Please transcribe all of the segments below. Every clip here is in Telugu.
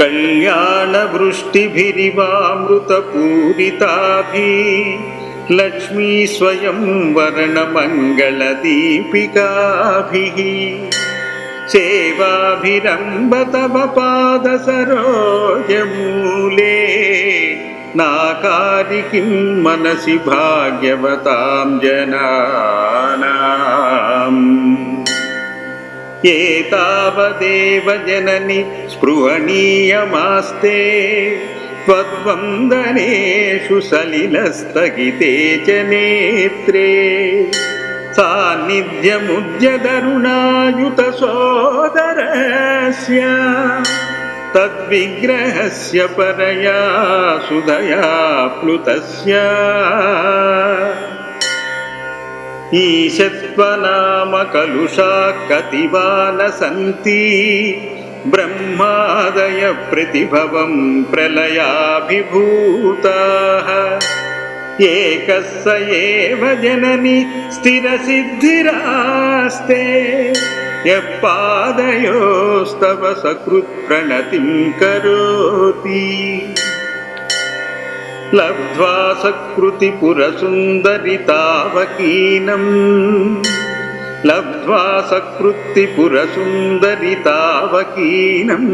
कल्याणवृष्टिभिरिवामृतपूरिताभिः लक्ष्मी स्वयं वर्णमङ्गलदीपिकाभिः सेवाभिरम्ब तव पादसरोजमूले नाकारि किं मनसि भाग्यवतां जनानाम् एतावदेव जननि स्पृहणीयमास्ते त्वद्वन्दनेषु सलिलस्तगिते च नेत्रे सान्निध्यमुद्यदरुणायुतसोदरस्य तद्विग्रहस्य परया सुधया प्लुतस्य ईशत्वनाम कलुषा कतिवा न सन्ति ब्रह्मादय प्रतिभवं प्रलयाभिभूताः एकः स एव जननि स्थिरसिद्धिरास्ते यः पादयोस्तव सकृत्प्रणतिं करोति लब्ध्वा सकृतिपुरसुन्दरितावकीनम् लब्ध्वा सकृत्तिपुरसुन्दरितावकीनम्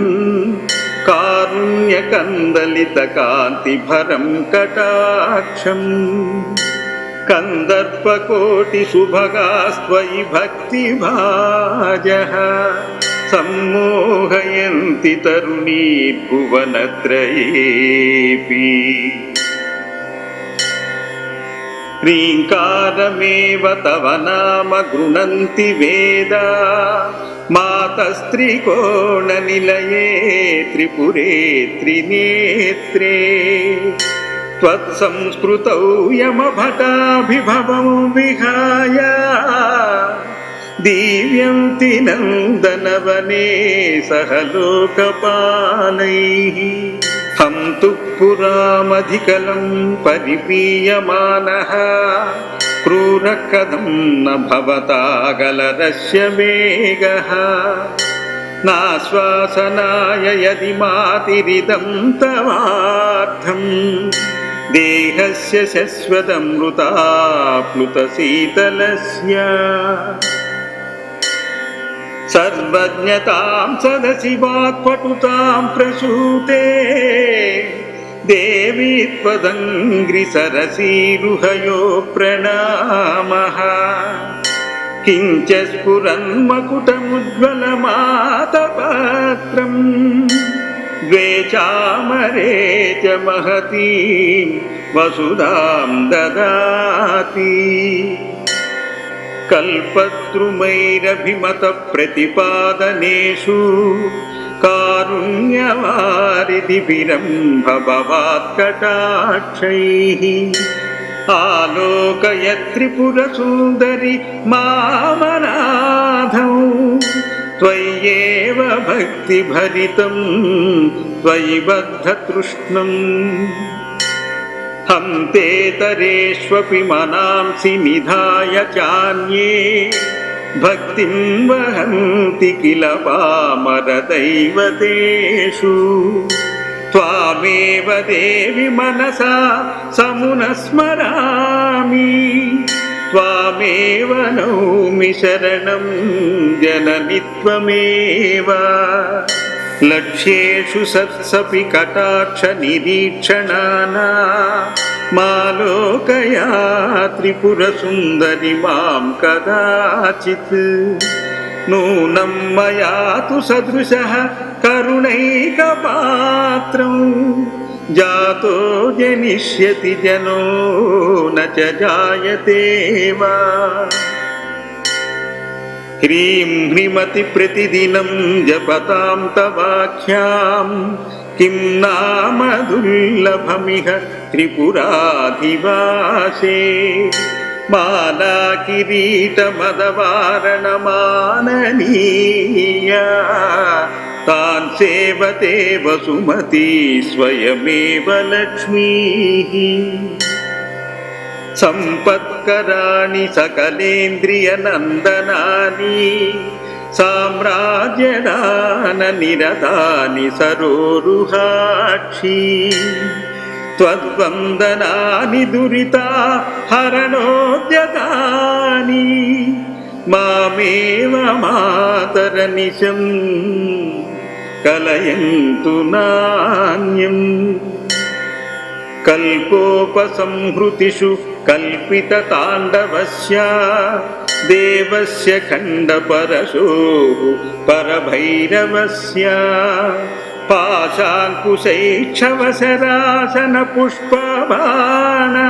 कारुण्यकन्दलितकान्तिभरं कटाक्षम् कन्दर्पकोटिसुभगास्त्वयि भक्तिभाजः सम्मोहयन्ति तरुणीर्भुवनत्रयेऽपि ह्रीङ्कारमेव तव नाम गृणन्ति वेदा मातस्त्रिकोणनिलये त्रिपुरे त्रिनेत्रे त्वत्संस्कृतौ यमभटाभिभवं विहाय दीव्यन्ति नन्दनवने सह लोकपालैः హంతు పురామధికలం పరిపీయమానః క్రూర కథం నవతాగలరస్యమేగः నాశ్వాసనాయ యది మాతిరిదం తవార్థం దేహస్య శశ్వతమృతాప్లుత శీతలస్య सर्वज्ञतां सदसि वाक्पटुतां प्रसूते देवी त्वदङ्घ्रिसरसीरुहयो प्रणामः किञ्च स्फुरन्मकुटमुज्ज्वलमातपात्रम् द्वे चामरे च महतीं वसुधां ददाति कल्पद्रुमैरभिमतप्रतिपादनेषु कारुण्यवारिधिभिरम्भवात्कटाक्षैः आलोकय त्रिपुरसुन्दरि मामनाथौ त्वय्येव भक्तिभरितं त्वयि बद्धतृष्णम् हन्तेतरेष्वपि मनांसि निधाय चान्ये भक्तिं वहन्ति किल पामरदैवतेषु त्वामेव देवि मनसा समुनस्मरामि त्वामेव नौमि शरणं जननि त्वमेव लक्ष्येषु सत्सपि कटाक्षनिरीक्षणाना मालोकया त्रिपुरसुन्दरि मां कदाचित् नूनं मया तु सदृशः करुणैकपात्रं जातो जनिष्यति जनो न च जायते वा హ్రీం హ్రీమతి ప్రతిదినం జపతాం తవాఖ్యాం కిం నామ దుర్లభమిహ త్రిపురాధివాసే మాలా కిరీట తాన్ సేవతే వసుమతి స్వయమేవ లక్ష్మీ सम्पत्कराणि सकलेन्द्रियनन्दनानि साम्राज्यदाननिरतानि सरोरुहाक्षी त्वद्वन्दनानि दुरिता हरणोद्यतानि मामेव मातरनिशं कलयन्तु नान्यम् कल्पोपसंहृतिषु कल्पितताण्डवस्य देवस्य खण्डपरशोः परभैरवस्य पाशाङ्कुशैक्षवसरासनपुष्पभाना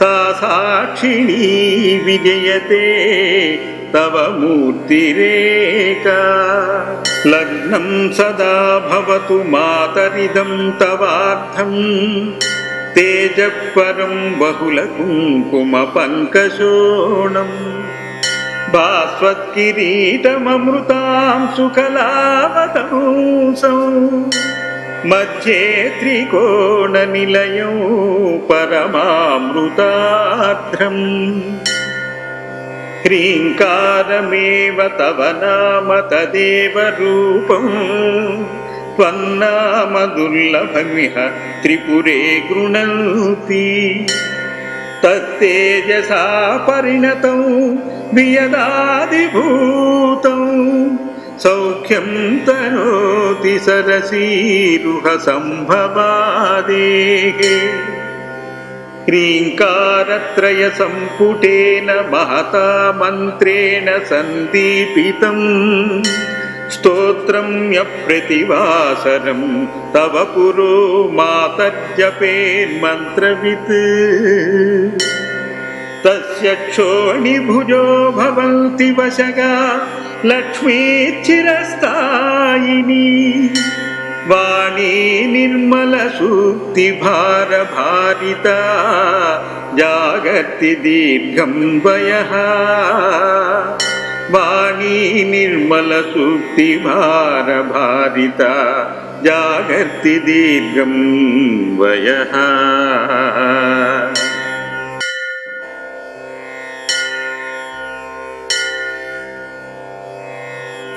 सा साक्षिणी विजयते तव मूर्तिरेका लग्नं सदा भवतु मातरिदं तवार्थम् तेजःपरं बहुलकुङ्कुमपङ्कशोणम् भास्वत्किरीटममृतां सुकलावतंसौ मध्ये त्रिकोणनिलयौ హ్రీంకారమేవ తవ నామ తదేవ రూపం త్వన్నామ దుర్లభమిహ త్రిపురే గృణంతి తత్తేజసా పరిణతం వియదాదిభూతం సౌఖ్యం తనోతి సరసీరుహ సంభవాదే ह्रीङ्कारत्रयसम्पुटेन महता मन्त्रेण सन्दीपितम् स्तोत्रं यप्रतिवासरं तव पुरो मातर्जपेन्मन्त्रवित् तस्य क्षोणिभुजो भवन्ति वशगा लक्ष्मीचिरस्तायिनी వాణీ నిర్మల సూక్తి భార భారిత జాగర్తి దీర్ఘం వయ. వాణీ నిర్మల సూక్తి భార భారిత జాగర్తి దీర్ఘం వయ.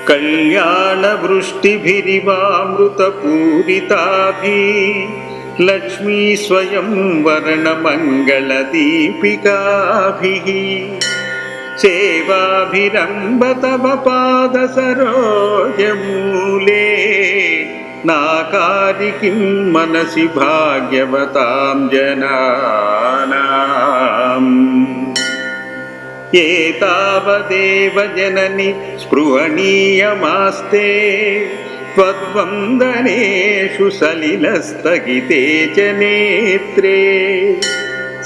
कल्याणवृष्टिभिरिवामृतपूरिताभि लक्ष्मी स्वयं वर्णमङ्गलदीपिकाभिः सेवाभिरम्ब तव पादसरोजमूले नाकारि किं मनसि भाग्यवतां जनानाम् एतावदेव जननि स्पृहणीयमास्ते त्वद्वन्दनेषु सलिलस्तगिते च नेत्रे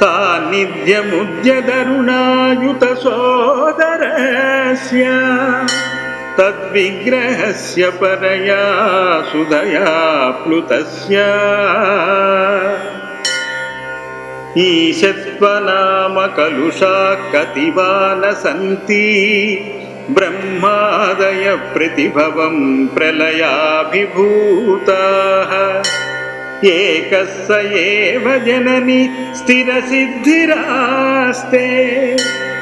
सान्निध्यमुद्यदरुणायुतसोदरस्य तद्विग्रहस्य परया सुधया प्लुतस्य ईशत्वनामकलुषा कतिवा न सन्ति ब्रह्मादय प्रतिभवं प्रलयाभिभूताः एकः स एव जननि स्थिरसिद्धिरास्ते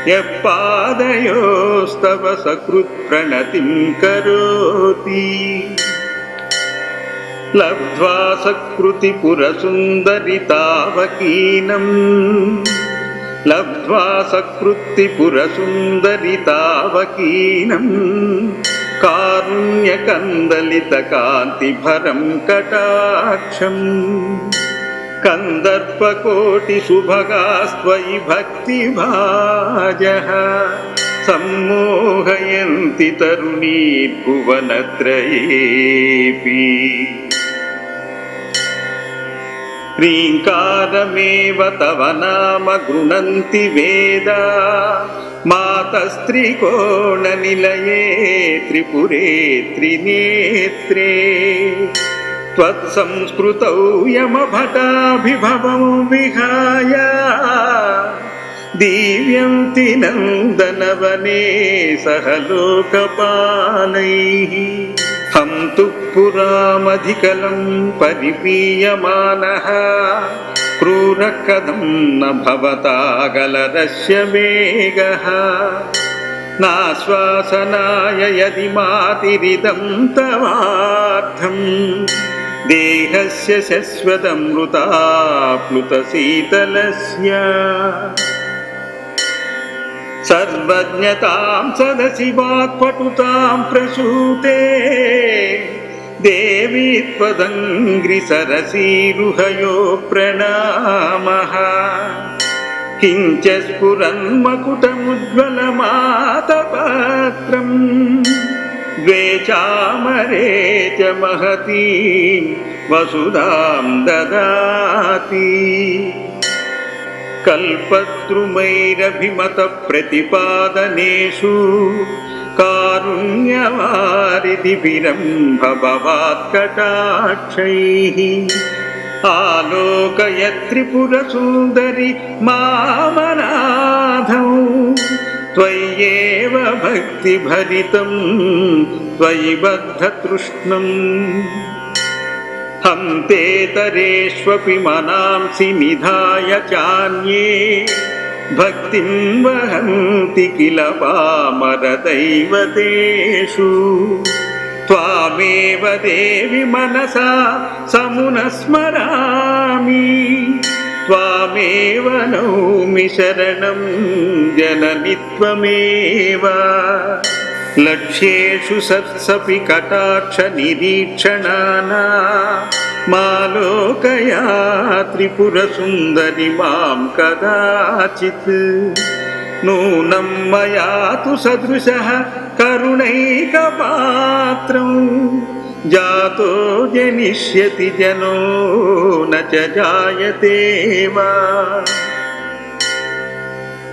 यः पादयोस्तव सकृत्प्रणतिं करोति लब्ध्वा सकृतिपुरसुन्दरितावकीनम् लब्ध्वा सकृत्तिपुरसुन्दरितावकीनम् कारुण्यकन्दलितकान्तिभरं कटाक्षम् कन्दर्पकोटिसुभगास्त्वयि भक्तिभाजः सम्मोहयन्ति तरुणीर्भुवनत्रयेऽपि ह्रीङ्कारमेव तव नाम गृणन्ति वेदा मातस्त्रिकोणनिलये त्रिपुरे त्रिनेत्रे त्वत्संस्कृतौ यमभटाभिभवं विहाय दीव्यन्ति नन्दनवने सह लोकपालैः హంతు పురామధికలం పరిపీయమానః. క్రూర కథం నవతాగలరస్యమేగः నాశ్వాసనాయ యది మాతిరిదం తవార్థం దేహస్య శశ్వతమృతాప్లుత శీతలస్య सर्वज्ञतां सदशिवात्पटुतां प्रसूते देवी त्वदङ्घ्रिसरसीरुहयो प्रणामः किञ्च स्फुरन्मकुटमुज्ज्वलमातपात्रम् द्वेचामरे च महतीं वसुधां ददाति कल्प कल्पद्रुमैरभिमतप्रतिपादनेषु कारुण्यवारिधिभिरम्भवात्कटाक्षैः आलोकय त्रिपुरसुन्दरि मामनाधौ त्वय्येव भक्तिभरितं त्वयि बद्धतृष्णम् हन्तेतरेष्वपि मनांसि निधाय चान्ये भक्तिं वहन्ति किल पामरदैवतेषु त्वामेव देवि मनसा समुनस्मरामि त्वामेव नौमि शरणं जननि त्वमेव लक्ष्येषु सत्सपि कटाक्षनिरीक्षणाना मालोकया त्रिपुरसुन्दरि मां कदाचित् नूनं मया तु सदृशः करुणैकपात्रं जातो जनिष्यति जनो न च जायते वा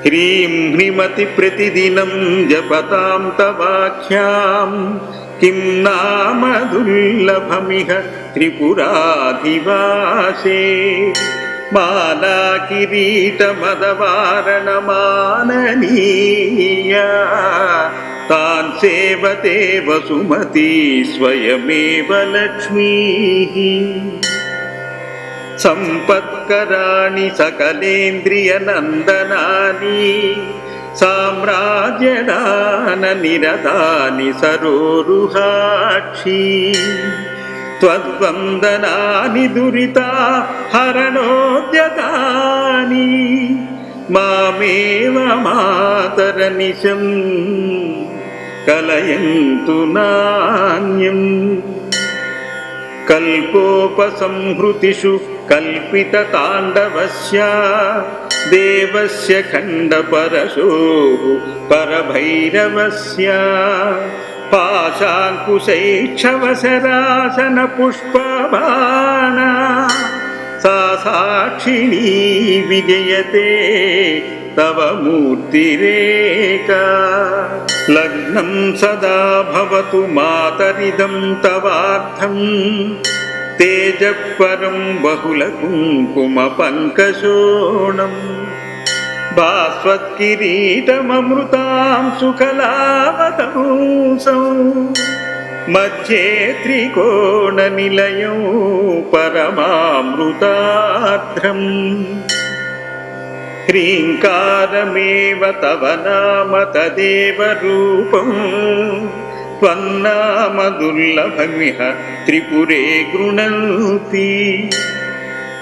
హ్రీం హ్రీమతి ప్రతిదినం జపతాం తవాఖ్యాం కిం నామదుర్లభమిహ త్రిపురాధివాసే మాలా కిరీటమదవారణమాననీయ తాన్ సేవతే వసుమతి స్వయమేవ లక్ష్మీ సంపత్కరాణి సకలేంద్రియ నందనాని సామ్రాజ్యదాన నిరదాని సరోరుహాక్షి. త్వద్వందనాని దురిత హరణోద్యతాని మామేవ మాతరనిశం కలయంతు నాణ్యం. కల్పోపసంహృతిషు कल्पितताण्डवस्य देवस्य खण्डपरशोः परभैरवस्य पाशाङ्कुशैक्षवसरासनपुष्पबाणा सा साक्षिणी विजयते तव मूर्तिरेका लग्नं सदा भवतु मातरिदं तवार्थम् తేజపరం బహుళ కుంకుమ పంకశోణం భాస్వత్కిరీటమృతాంశుకలావతంసం మధ్యే త్రికోణ నిలయం పరమామృతార్ధ్రం హ్రీంకారమేవ తవ నామ తదేవ दुर्लभमिह त्रिपुरे गृह्णन्ति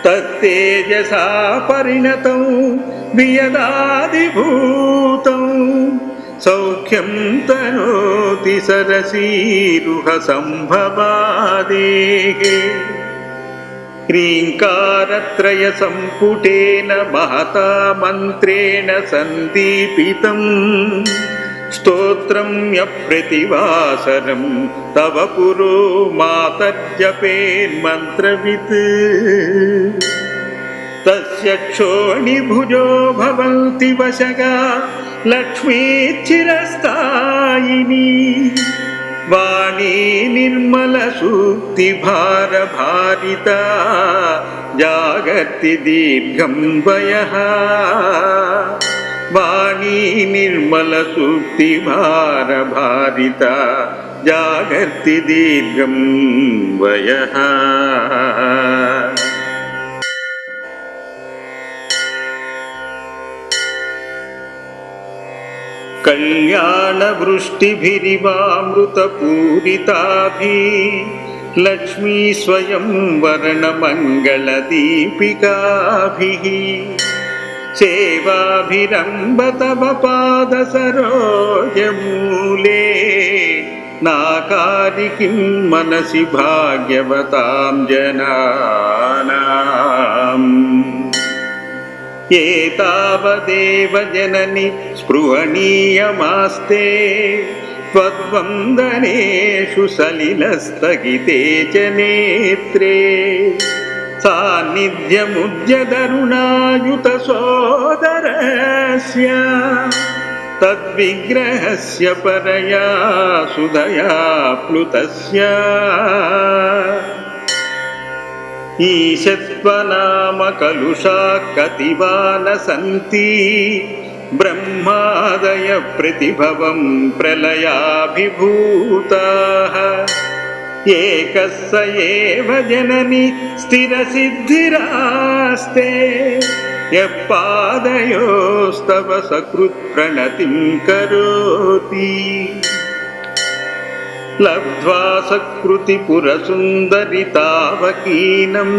तत्तेजसा परिणतौ वियदादिभूतौ सौख्यं तनोति सरसीरुहसम्भवादेः ह्रीङ्कारत्रयसम्पुटेन महता मन्त्रेण सन्दीपितम् स्तोत्रं यप्रतिवासरं तव पुरो मातर्जपेन्मन्त्रवित् तस्य क्षोणिभुजो भवन्ति वशगा लक्ष्मीचिरस्थायिनी वाणी निर्मलसूक्तिभारभारिता जागर्ति दीर्घं वयः वाणी निर्मलसूक्तिभारभारिता जागर्ति दीर्घं वयः। कल्याणवृष्टिभिरिवामृतपूरिताभिः लक्ष्मी स्वयं वर्णमङ्गलदीपिकाभिः सेवाभिरम्ब तव पादसरोजमूले नाकारि किं मनसि भाग्यवतां जनानाम् एतावदेव जननि स्पृहणीयमास्ते त्वद्वन्दनेषु सलिलस्तगिते च नेत्रे सान्निध्यमुद्यदरुणायुतसोदरस्य तद्विग्रहस्य परया सुधया प्लुतस्य ईशत्वनाम कलुषा कतिवा न सन्ति ब्रह्मादय प्रतिभवं ఏకస్య ఏవ జనని స్థిరసిద్ధిరాస్తే యపాదయోస్తవ సకృత్ ప్రణతిం కరోతి. లబ్ధ్వా సకృతి పురసుందరితావకీనం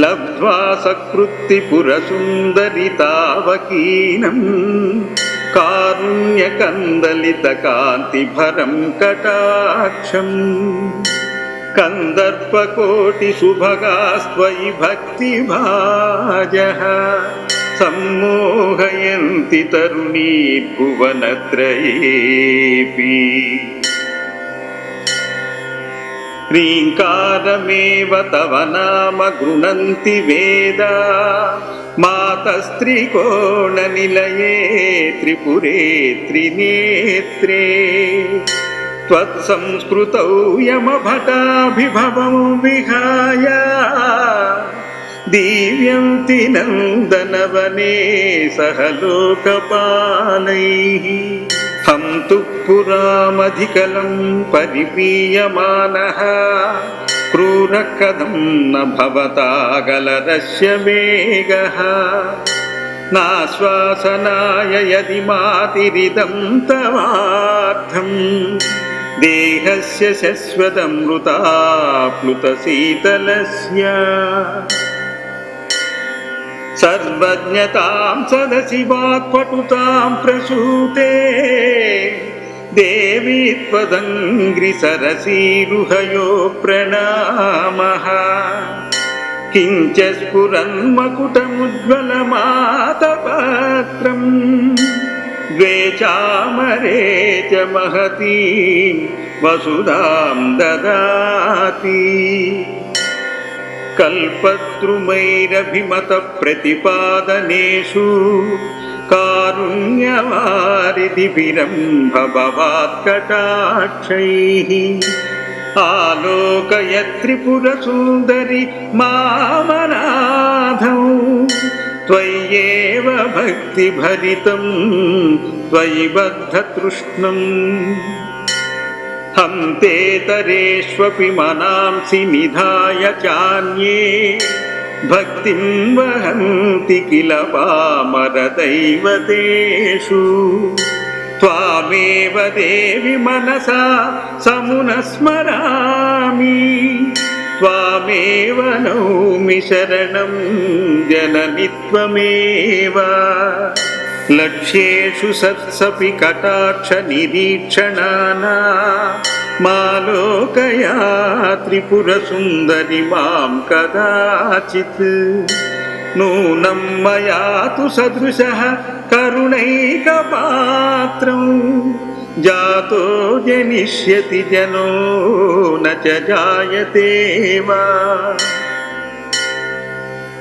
లబ్ధ్వా సకృతి పురసుందరితావకీనం कारुण्यकन्दलितकान्तिभरं कटाक्षम् कन्दर्पकोटिसुभगास्त्वयि भक्तिभाजः सम्मोहयन्ति तरुणीर्भुवनत्रयेऽपि ह्रीङ्कारमेव तव नाम गृणन्ति वेदा मातस्त्रिकोणनिलये त्रिपुरे त्रिनेत्रे त्वत्संस्कृतौ यमभटाभिभवं विहाय दीव्यन्ति नन्दनवने सह लोकपालैः हन्तु पुरामधिकलं परिपीयमानः क्रूरः कथं न भवता गलरस्य वेगः नाश्वासनाय यदि मातिरिदं तवार्थम् देहस्य शश्वतमृता प्लुतशीतलस्य सर्वज्ञतां सदसि वाक्पटुतां प्रसूते దేవీ త్వదంగ్రి సరసీరుహయో ప్రణామః. కించ స్ఫురన్మకుటముజ్వలమాతపాత్రం. ద్వేచామరే చ మహతీం వసుధాం దదాతి. కల్పతృమైరభిమత ప్రతిపాదనేషు कल्पद्रुमैरभिमतप्रतिपादनेषु कारुण्यवारिधिभिरम्भवात्कटाक्षैः आलोकय त्रिपुरसुन्दरि मामनाथौ त्वय्येव भक्तिभरितं त्वयि बद्धतृष्णम् हन्तेतरेष्वपि मनांसि निधाय चान्ये भक्तिं वहन्ति किल पामरदैवतेषु त्वामेव देवि मनसा समुनस्मरामि त्वामेव नौमि शरणं जननि त्वमेव लक्ष्येषु सत्सपि कटाक्षनिरीक्षणाना मालोकया त्रिपुरसुन्दरि मां कदाचित् नूनं मया तु सदृशः करुणैकपात्रं जातो जनिष्यति जनो न च जायते वा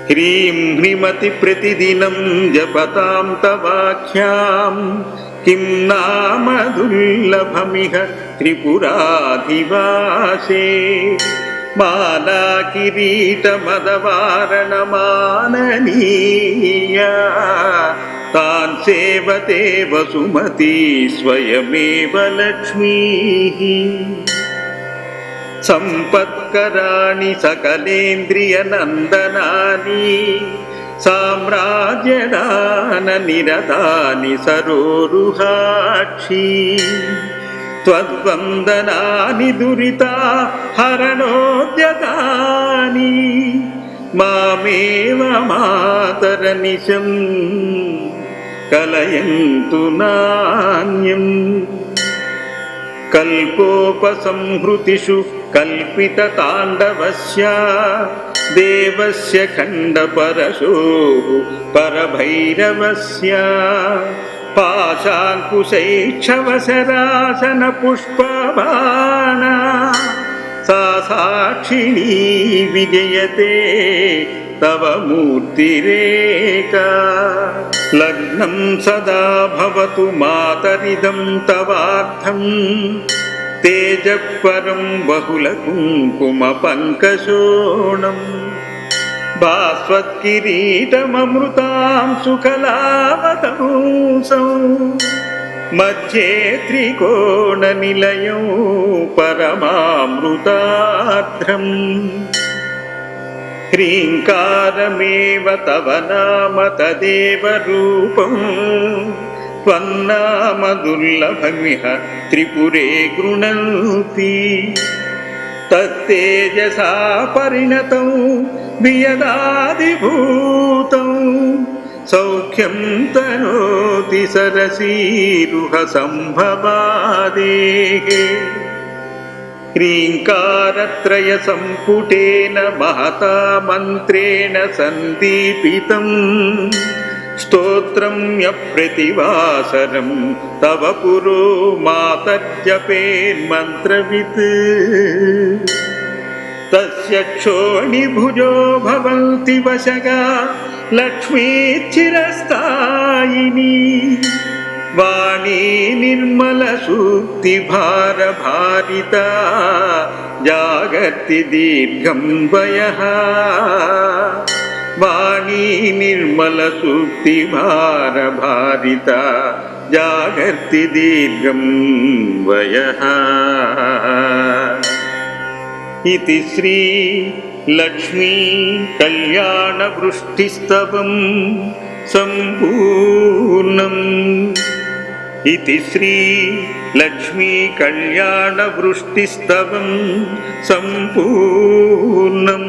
హ్రీం హ్రీమతి ప్రతిదినం జపతాం తవాఖ్యాం కిం నామదుర్లభమిహ త్రిపురాధివాసే మాలా కిరీటమదవారణమాననీయ తాన్ సేవతే వసుమతి స్వయమేవ లక్ష్మీ సంపత్కరాణి సకలేంద్రియ నందనాని సామ్రాజ్యదాన నిరదాని సరోరుహాక్షి. త్వద్వందనాని దురిత హరణోద్యతాని మామేవ మాతర నిశం కలయంతు నాణ్యం. कल्पोपसंहृतिषु कल्पितताण्डवस्य देवस्य खण्डपरशोः परभैरवस्य पाशाङ्कुशैक्षवसरासनपुष्पभाना सा साक्षिणी विजयते तव मूर्तिरेका लग्नं सदा भवतु मातरिदं तवार्थम् तेजःपरं बहुलकुङ्कुमपङ्कशोणम् भास्वत्किरीटममृतां सुकलावतंसौ मध्ये त्रिकोणनिलयौ హ్రీంకారమేవ తవ నామ తదేవ రూపం త్వన్నామ దుర్లభమిహ త్రిపురే గృణంతి తత్తేజసా పరిణతం వియదాదిభూతం సౌఖ్యం తనోతి సరసీరుహ సంభవాదే ह्रीङ्कारत्रयसम्पुटेन महता मन्त्रेण सन्दीपितम् स्तोत्रं यप्रतिवासरं तव पुरो मातर्जपेन्मन्त्रवित् तस्य क्षोणिभुजो भवन्ति वशगा लक्ष्मीचिरस्थायिनी वाणी निर्मलसूक्तिभारभारिता जागर्ति दीर्घं वयः। वाणी निर्मलसूक्तिभारभारिता जागर्ति दीर्घं वयः। इति श्रीलक्ष्मी कल्याणवृष्टिस्तवं सम्पूर्णम् इति श्रीलक्ष्मी कल्याणवृष्टिस्तवं सम्पूर्णम्